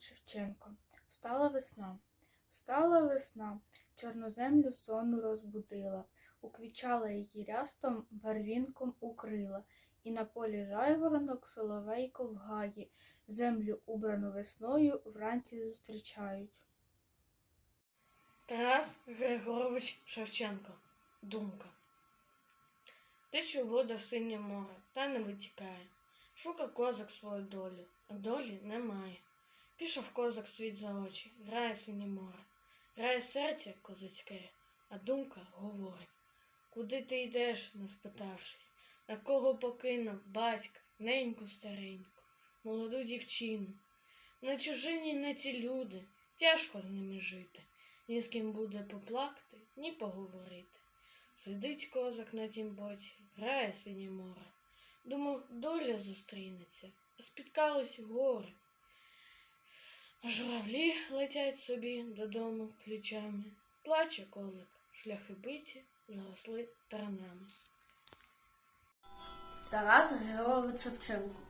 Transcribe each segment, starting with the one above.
Шевченко. Встала весна, встала весна, чорну землю сону розбудила, уквічала її рястом, барвінком укрила, і на полі жайворонок соловейко в гаї, землю убрану весною вранці зустрічають. Тарас Григорович Шевченко. Думка. Тече вода в синє море, та не витікає. Шука козак свою долю, долі немає. Пішов козак світ за очі, грає синє море, грає серце козацьке, а думка говорить. Куди ти йдеш, не спитавшись, на кого покинув батька, неньку стареньку, молоду дівчину. На чужині не ці люди, тяжко з ними жити. Ні з ким буде поплакати, ні поговорити. Сидить козак на тім боці, грає синє море. Думав, доля зустрінеться, а спіткалось горе. А журавлі летять собі додому ключами. Плаче козак, шляхи биті, заросли таранами. Тарас Григорович Шевченко.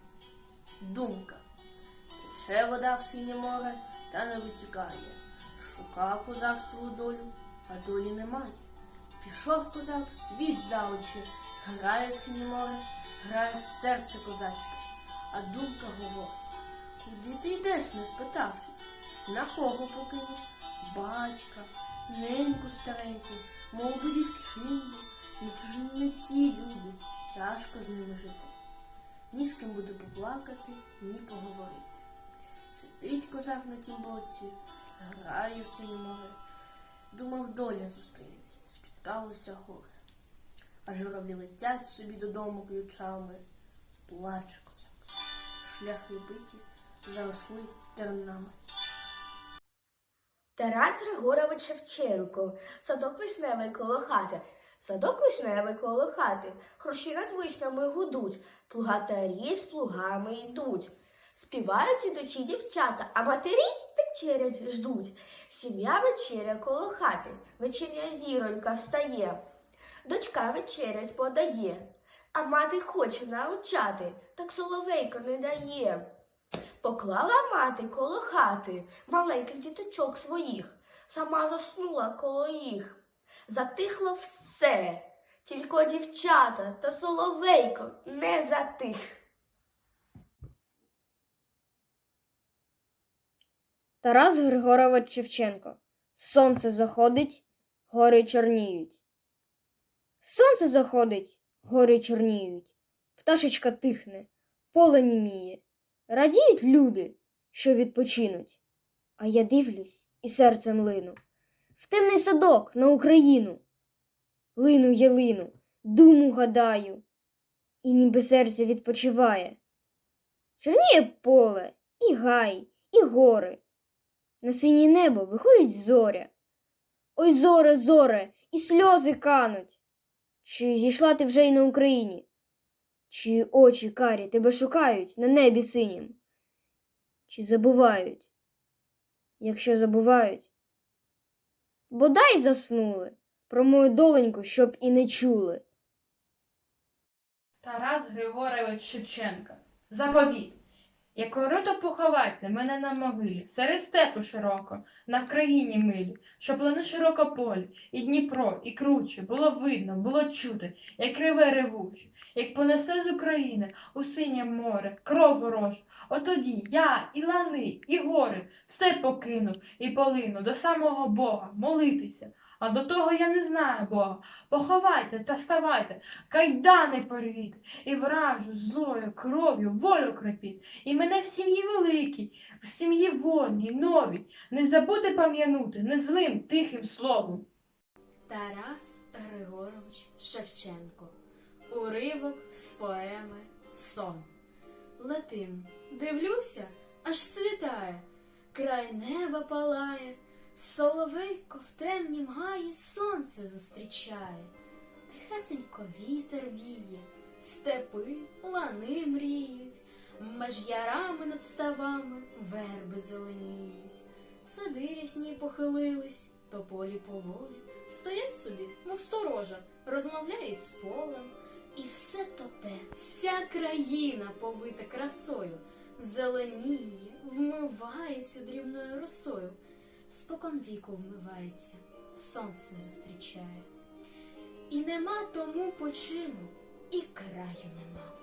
Думка. Тече вода в синє море та не витікає. Шукав козак свою долю, а долі немає. Пішов козак світ за очі, грає синє море, грає серце козацьке, а думка говорить. Куди ти йдеш, не спитавшись? На кого покинув? Батька, неньку стареньку, молоду дівчину, не чужі не ті люди, тяжко з ними жити. Ні з ким буде поплакати, ні поговорити. Сидить козак на тім боці, грає в синє море. Думав, доля зустрінуть, спіткалося горе. А журавлі летять собі додому ключами. Плаче козак. Шляхи биті заросли тернами. Тарас Григорович Шевченко, садок вишневий коло хати, садок вишневий коло хати, хрущі над вишнями гудуть, плугатарі з плугами йдуть. Співають ідучі дівчата, а матері вечерять ждуть. Сім'я вечеря коло хати, вечірня зіронька встає. Дочка вечерять подає, а мати хоче навчати, так соловейко не дає. Поклала мати коло хати маленьких діточок своїх, сама заснула коло їх. Затихло все, тільки дівчата та соловейко не затих. Тарас Григорович Шевченко. Сонце заходить, гори чорніють. Сонце заходить, гори чорніють. Пташечка тихне, поле німіє. Радіють люди, що відпочинуть. А я дивлюсь і серцем лину. В темний садок на Україну. Лину ялину, думу гадаю, і ніби серце відпочиває. Чорніє поле, і гай, і гори. На синє небо виходить зоря. Ой, зоре, зоре, і сльози кануть. Чи зійшла ти вже й на Україні? Чи очі карі тебе шукають на небі синім? Чи забувають? Якщо забувають, бодай заснули про мою доленьку, щоб і не чули. Тарас Григорович Шевченко. Заповіт. Як корито поховайте мене на могилі, серед степу широко, на Вкраїні милі, що плани широко полі, і Дніпро, і круче, було видно, було чути, як реве ревуче, як понесе з України у синє море, кров ворожу. Отоді я, і лани, і гори, все покину і полину до самого Бога молитися. А до того я не знаю Бога. Поховайте та вставайте, кайдани порвіть, і вражу злою кров'ю волю крепіть. І мене в сім'ї великій, в сім'ї вольній, новій, не забудьте пам'янути незлим тихим словом. Тарас Григорович Шевченко. Уривок з поеми Сон. Летим, дивлюся, аж світає, край неба палає, соловейко в темнім гаї сонце зустрічає, тихесенько вітер віє, степи, лани мріють, меж ярами над ставами верби зеленіють, сади рясні похилились, тополі поволі, стоять собі, мов сторожа, розмовляють з полем. І все то те, вся країна повита красою, зеленіє, вмивається. дрібною росою, спокон віку вмивається, сонце зустрічає. І нема тому почину, і краю нема.